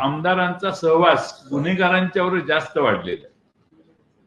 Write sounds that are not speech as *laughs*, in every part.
आमदारांचा सहवास गुन्हेगारांच्यावर जास्त वाढलेला आहे.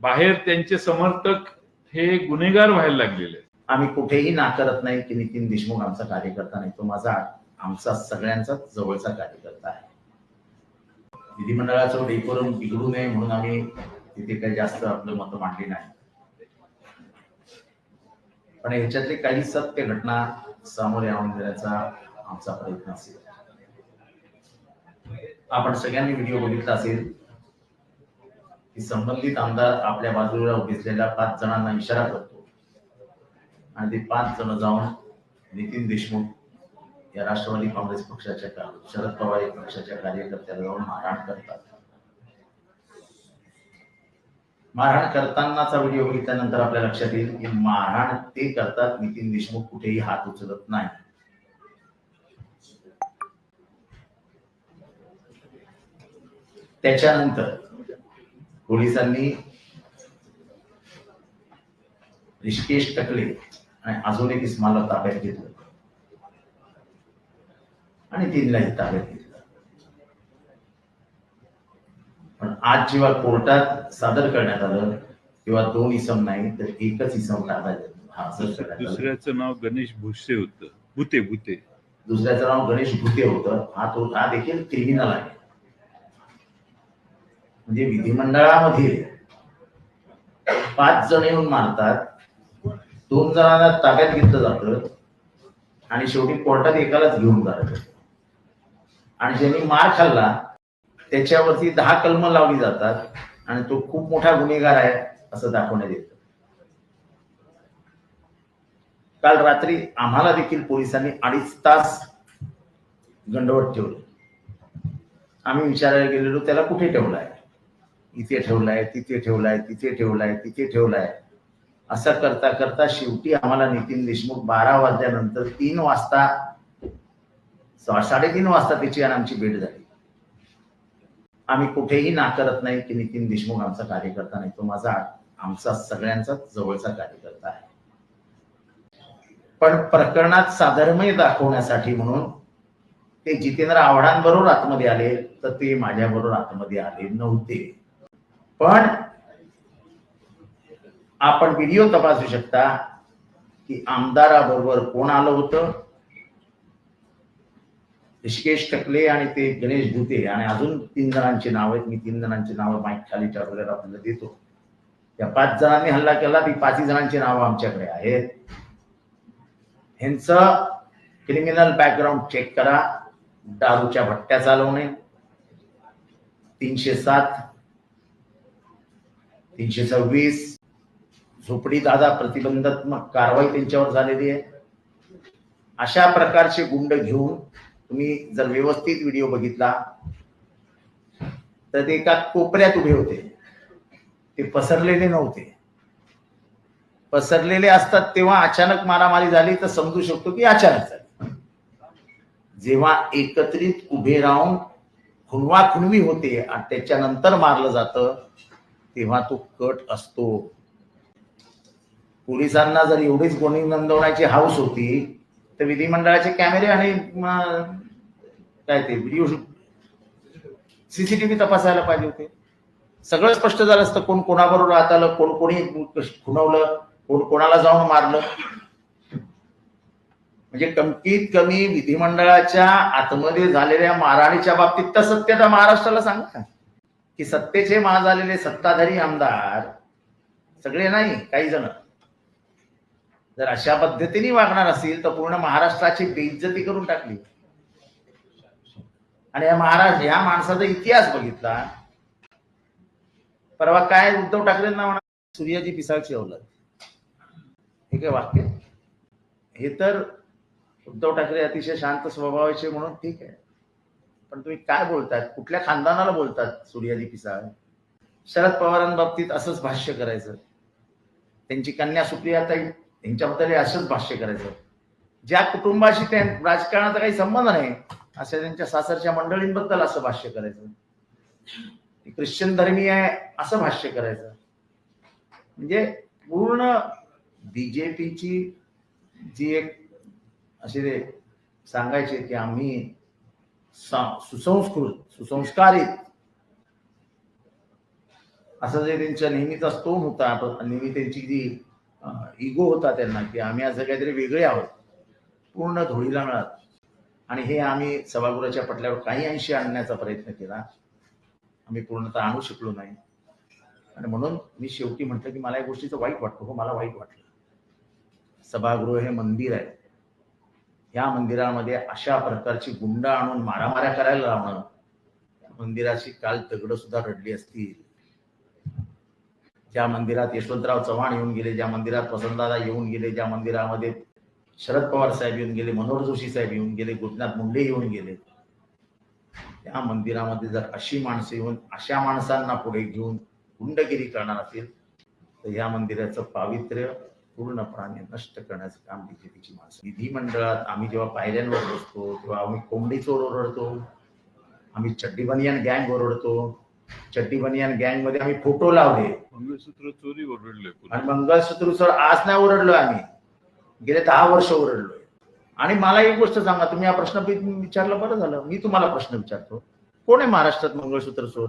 बाहेर त्यांचे समर्थक हे गुन्हेगार व्हायला लागलेले आम्ही कुठेही नाकारत नाही की नितीन देशमुख आमचा कार्यकर्ता नाही तो माझा आमचा सगळ्यांचा जवळचा कार्यकर्ता आहे. विधिमंडळाचं डेकोरम बिघडू नये म्हणून आम्ही तिथे काही जास्त आपलं मतं मांडली नाही. पण ह्याच्यातले काही सत्य घटना सामोरे आणून देण्याचा आमचा प्रयत्न असेल. आपण सगळ्यांनी व्हिडिओ बघितला असेल की संबंधित आमदार आपल्या बाजूला उभिसलेल्या पाच जणांना इशारा करतो. आणि ते पाच जण जाऊन नितीन देशमुख या राष्ट्रवादी काँग्रेस पक्षाच्या का- शरद पवार या पक्षाच्या कार्यकर्त्याला जाऊन मारहाण करतात. मारहाण करतानाचा व्हिडिओ बघितल्यानंतर आपल्या लक्षात येईल की मारहाण ते करतात नितीन देशमुख कुठेही हात उचलत नाही. त्याच्यानंतर पोलिसांनी ऋषिकेश टकले आणि अजून एक इस्माला ताब्यात घेतलं. आणि तीनलाही ताब्यात घेतलं. पण आज जेव्हा कोर्टात सादर करण्यात आलं तेव्हा दोन इसम नाही तर एकच इसम ताब्यात दुसऱ्याचं नाव गणेश भुसे होतं. भुते भुते. दुसऱ्याचं नाव गणेश भुते होतं. हा तो हा देखील क्रिमिनल आहे. म्हणजे विधिमंडळामध्ये पाच जण येऊन मारतात. दोन जणांना ताब्यात घेतलं जातं. आणि शेवटी कोर्टात एकालाच घेऊन जात. आणि ज्यांनी मार खाल्ला त्याच्यावरती दहा कलम लावली जातात आणि तो खूप मोठा गुन्हेगार आहे असं दाखवण्यात येतं. काल रात्री आम्हाला देखील पोलिसांनी अडीच तास गंडवत ठेवलं. आम्ही विचारायला गेलेलो त्याला कुठे ठेवलाय? इथे ठेवलाय तिथे ठेवलाय तिथे ठेवलाय तिथे ठेवलाय. असं करता करता शेवटी आम्हाला नितीन देशमुख बारा वाजल्यानंतर तीन वाजता साडेतीन वाजता त्याची आणि आमची भेट झाली. आम्ही कुठेही नाकारत नाही की नितीन देशमुख आमचा कार्यकर्ता नाही. तो माझा आमचा सगळ्यांचा जवळचा कार्यकर्ता आहे. पण प्रकरणात साधर्मय दाखवण्यासाठी म्हणून ते जितेंद्र आव्हाडांबरोबर आतमध्ये आले तर ते माझ्याबरोबर आतमध्ये आले नव्हते. पण आपण व्हिडिओ तपासू शकता की आमदाराबरोबर कोण आलं होतं? ऋषिकेश टकले आणि ते गणेश भुते आणि अजून तीन जणांची नाव आहेत. मी तीन जणांची नावं माईक खाली वगैरे आपल्याला देतो. या पाच जणांनी हल्ला केला ती पाचही जणांची नावं आमच्याकडे आहेत. ह्यांचं क्रिमिनल बॅकग्राऊंड चेक करा. दारूच्या भट्ट्या चालवणे. तीनशे सात तीनशे सव्वीस. झोपडी दादा प्रतिबंधात्मक कारवाई त्यांच्यावर झालेली आहे. अशा प्रकारचे गुंड घेऊन तुम्ही जर व्यवस्थित व्हिडिओ बघितला तर ते एका कोपऱ्यात उभे होते. ते पसरलेले नव्हते. पसरलेले असतात तेव्हा अचानक मारामारी झाली तर समजू शकतो की अचानक झाली. जेव्हा एकत्रित उभे राहून खुणवा खुणवी होते आणि त्याच्यानंतर मारलं जातं तेव्हा तो कट असतो. पोलिसांना जर एवढीच गुन्हे नोंदवण्याची हाऊस होती तर विधिमंडळाचे कॅमेरे आणि काय ते व्हिडिओ सीसीटीव्ही तपासायला पाहिजे होते. सगळं स्पष्ट झालं असतं कोण कोणाबरोबर राहत आलं कोण कोणी खुणवलं कोण कोणाला जाऊन मारलं. म्हणजे कमतीत कमी विधिमंडळाच्या आतमध्ये झालेल्या मारहाणीच्या बाबतीत तर सत्यता महाराष्ट्राला सांगा की सत्तेचे महा झालेले सत्ताधारी आमदार सगळे नाही काही जण. जर अशा पद्धतीने वागणार असतील तर पूर्ण महाराष्ट्राची बेइज्जती करून टाकली. आणि या महाराज ह्या माणसाचा इतिहास बघितला परवा काय उद्धव ठाकरेंना म्हणा सूर्याजी पिसाळची अवलत हे काय वाक्य? हे तर उद्धव ठाकरे अतिशय शांत स्वभावाचे म्हणून ठीक आहे. पण तुम्ही काय बोलतात कुठल्या खानदानाला बोलतात सूर्याजी पिसाळ शरद पवारांबाबतीत असंच भाष्य करायचं. त्यांची कन्या सुप्रियाताई यांच्याबद्दल असंच भाष्य करायचं. ज्या कुटुंबाशी त्या राजकारणाचा काही संबंध नाही असं त्यांच्या सासरच्या मंडळींबद्दल असं भाष्य करायचं. ख्रिश्चन धर्मीय आहे असं भाष्य करायचं. म्हणजे पूर्ण बीजेपीची जी एक असे सांगायचे की आम्ही सुसंस्कृत सुसंस्कारित. असं जे त्यांच्या नेहमीचा टोन होता नेहमी त्यांची जी इगो होता त्यांना की आम्ही असं काहीतरी वेगळे आहोत पूर्ण धुळीला मिळत आणि हे आम्ही सभागृहाच्या पटल्यावर काही अंशी आणण्याचा प्रयत्न केला. आम्ही पूर्णतः आणू शकलो नाही. आणि म्हणून मी शेवटी म्हटलं की मला या गोष्टीचं वाईट वाटतं हो मला वाईट वाटलं. सभागृह हे मंदिर आहे. या मंदिरामध्ये अशा प्रकारची गुंड आणून मारामाऱ्या करायला लावणं मंदिराची काल दगड सुद्धा रडली असतील. ज्या मंदिरात यशवंतराव चव्हाण येऊन गेले ज्या मंदिरात वसंतदादा येऊन गेले ज्या मंदिरामध्ये शरद पवार साहेब येऊन गेले मनोहर जोशी साहेब येऊन गेले गोपीनाथ मुंडे येऊन गेले त्या मंदिरामध्ये जर अशी माणसं येऊन अशा माणसांना पुढे घेऊन गुंडगिरी करणार असेल तर या मंदिराचं पावित्र्य पूर्णपणाने नष्ट करण्याचं काम बीजेपीची माणसं. विधिमंडळात आम्ही जेव्हा पायऱ्यांवर बसतो तेव्हा आम्ही कोंबडी चोर ओरडतो आम्ही चड्डी बनियान गँग ओरडतो. चड्डी बनियान गँगमध्ये आम्ही फोटो लावले. मंगळसूत्र चोरी ओरडले आणि मंगळसूत्र सर आज नाही ओरडलोय आम्ही. गेले दहा वर्ष ओरडलोय. आणि मला एक गोष्ट सांगा तुम्ही हा प्रश्न विचारला बरं झालं. मी तुम्हाला प्रश्न विचारतो. कोण आहे महाराष्ट्रात मंगळसूत्र चोर?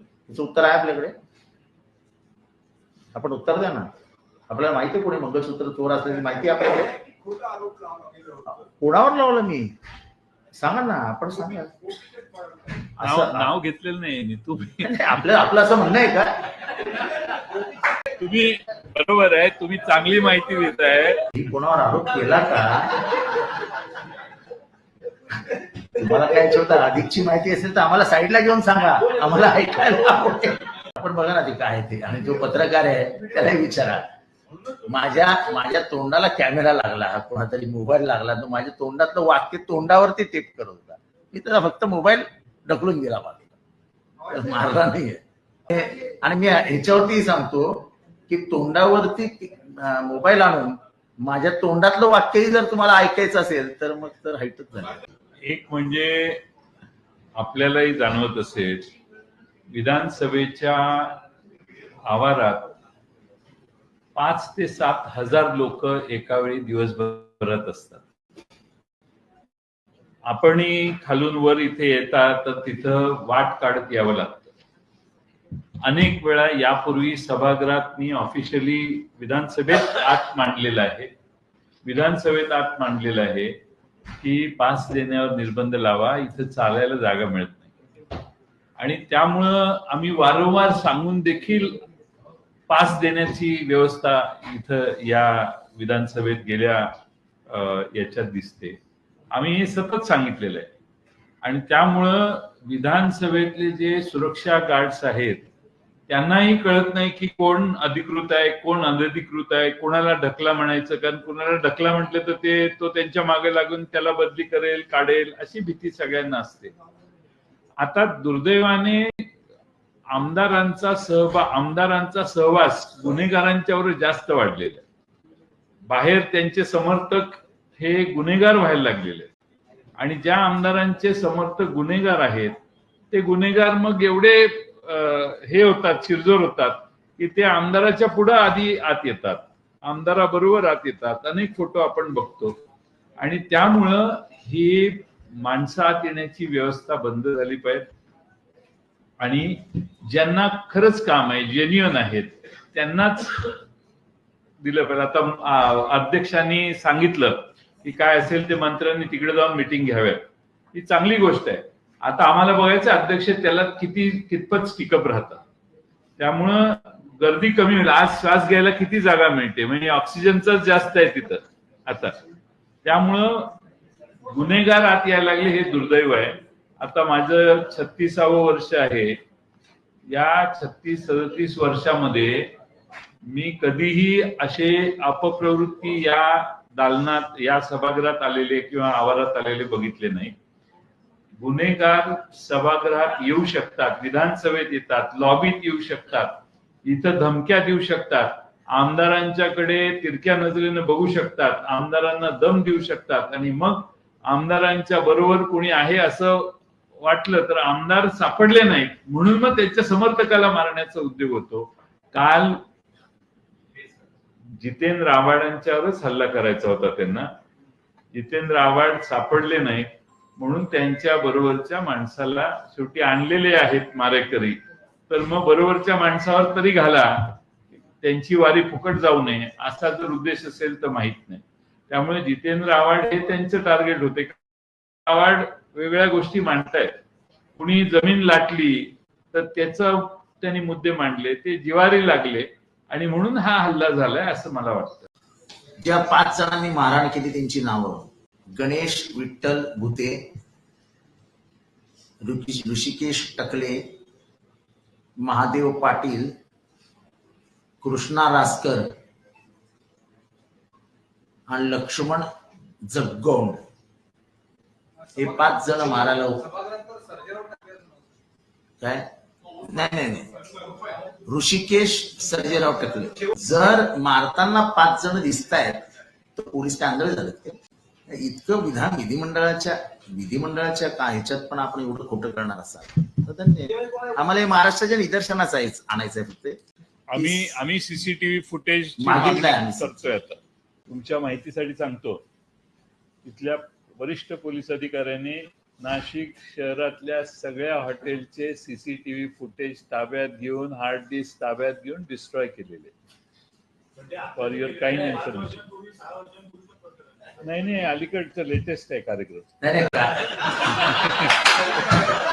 त्याचं उत्तर आहे आपल्याकडे. आपण उत्तर द्या ना. आपल्याला माहिती आहे कोणी मंगळसूत्र चोर असल्याची माहिती आहे आपल्याकडे कोणावर लावलं मी? सांगा ना आपण सांगा. नाव असं नाव घेतलेलं नाही तुम्ही. आपलं आपलं असं म्हणणं आहे का? तुम्ही बरोबर आहे तुम्ही चांगली माहिती देताय मी कोणावर आरोप केला का? तुम्हाला काय छोटा अधिकची माहिती असेल तर आम्हाला साईडला घेऊन सांगा. आम्हाला ऐकायला आपण बघा ना ते काय आहे ते. आणि जो पत्रकार आहे त्यालाही विचारा. माझ्या माझ्या तोंडाला कॅमेरा लागला कोणातरी मोबाईल लागला तर माझ्या तोंडातलं वाक्य तोंडावरती टेप करत होता. मी त्याला फक्त मोबाईल ढकलून गेला मला मारला नाहीये. आणि मी ह्याच्यावरती सांगतो की तोंडावरती मोबाईल आणून माझ्या तोंडातलं वाक्यही जर तुम्हाला ऐकायचं असेल तर मग तर हाईटच झालं. एक म्हणजे आपल्यालाही जाणवत असेल विधानसभेच्या आवारात पाच ते सात हजार लोक एका वेळी दिवसभरात असतात. आपण खालून वर इथे येतात तर तिथं वाट काढत यावं लागतं. अनेक वेळा यापूर्वी सभागृहात मी ऑफिशियली विधानसभेत आत मांडलेलं आहे. विधानसभेत आत मांडलेलं आहे की पास देण्यावर निर्बंध लावा इथं चालायला जागा मिळत नाही. आणि त्यामुळं आम्ही वारंवार सांगून देखील पास देण्याची व्यवस्था इथं या विधानसभेत गेल्या याच्यात दिसते. आम्ही हे सतत सांगितलेलं आहे. आणि त्यामुळं विधानसभेतले जे सुरक्षा गार्ड्स आहेत त्यांनाही कळत नाही की कोण अधिकृत आहे कोण अनधिकृत आहे कोणाला ढकला म्हणायचं कारण कोणाला ढकला म्हटलं तर ते तो त्यांच्या मागे लागून त्याला बदली करेल काढेल अशी भीती सगळ्यांना असते. आता दुर्दैवाने आमदारांचा सहभाग आमदारांचा सहवास गुन्हेगारांच्यावर जास्त वाढलेला आहे. बाहेर त्यांचे समर्थक हे गुन्हेगार व्हायला लागलेले आहेत. आणि ज्या आमदारांचे समर्थक गुन्हेगार आहेत ते गुन्हेगार मग एवढे हे होतात शिरजोर होतात की ते आमदाराच्या पुढे आधी आत येतात. आमदाराबरोबर आत येतात. अनेक फोटो आपण बघतो. आणि त्यामुळं ही माणसं आत येण्याची व्यवस्था बंद झाली पाहिजे. आणि ज्यांना खरंच काम आहे जेन्युअन आहेत त्यांनाच दिलं पाहिजे. आता अध्यक्षांनी सांगितलं की काय असेल ते मंत्र्यांनी तिकडे जाऊन मिटिंग घ्याव्यात. ही चांगली गोष्ट आहे. आता आम्हाला बघायचं अध्यक्ष त्याला किती कितपत स्टिकअप राहतात त्यामुळं गर्दी कमी होईल. आज श्वास घ्यायला किती जागा मिळते? म्हणजे ऑक्सिजनच जास्त आहे तिथं आता. त्यामुळं गुन्हेगार आत यायला लागले हे दुर्दैव आहे. आता माझं छत्तीसावं वर्ष आहे. या छत्तीस सदतीस वर्षामध्ये मी कधीही असे अपप्रवृत्ती या दालनात या सभागृहात आलेले किंवा आवारात आलेले बघितले नाही. गुन्हेगार सभागृहात येऊ शकतात विधानसभेत येतात लॉबीत येऊ शकतात इथं धमक्या देऊ शकतात आमदारांच्याकडे तिरक्या नजरेनं बघू शकतात आमदारांना दम देऊ शकतात आणि मग आमदारांच्या बरोबर कोणी आहे असं वाटलं तर आमदार सापडले नाहीत. म्हणून मग त्याच्या समर्थकाला मारण्याचा उद्योग होतो. काल जितेंद्र आव्हाडांच्यावरच हल्ला करायचा होता त्यांना. जितेंद्र आव्हाड सापडले नाहीत. म्हणून त्यांच्या बरोबरच्या माणसाला शेवटी आणलेले आहेत मारेकरी. तर मग बरोबरच्या माणसावर तरी घाला. त्यांची वारी फुकट जाऊ नये. असा जर उद्देश असेल तर माहीत नाही. त्यामुळे जितेंद्र आव्हाड हे त्यांचे टार्गेट होते. आव्हाड वेगळ्या गोष्टी मांडतायत. कुणी जमीन लाटली तर त्याचा त्यांनी मुद्दे मांडले ते जिवारी लागले आणि म्हणून हा हल्ला झालाय असं मला वाटतं. ज्या पाच जणांनी मारहाण केली त्यांची नावं गणेश विठ्ठल भुते ऋषिकेश टकले महादेव पाटील कृष्णा रासकर आणि लक्ष्मण जगगौंड. हे पाच जण मारायला काय? नाही नाही नाही. ऋषिकेश सर्जेराव टकले. जर मारताना पाच जण दिसत आहेत तर पोलीस काय आंधळे झालेत ते इतकं विधान विधिमंडळाच्या विधिमंडळाच्या का ह्याच्यात पण आपण एवढं खोटं करणार असाल? तर धन्य. आम्हाला हे महाराष्ट्राच्या निदर्शनाच आहे आणायचंय फक्त. आम्ही आम्ही सीसीटीव्ही फुटेज मागितलंय आम्ही. करतोय आता. तुमच्या माहितीसाठी सांगतो. तिथल्या वरिष्ठ पोलीस अधिकाऱ्यांनी नाशिक शहरातल्या सगळ्या हॉटेलचे सीसीटीव्ही फुटेज ताब्यात घेऊन हार्ड डिस्क ताब्यात घेऊन डिस्ट्रॉय केलेले. फॉर युअर काइंड इन्फॉर्मेशन नाही नाही अलीकडचं लेटेस्ट आहे कार्यक्रम. *laughs*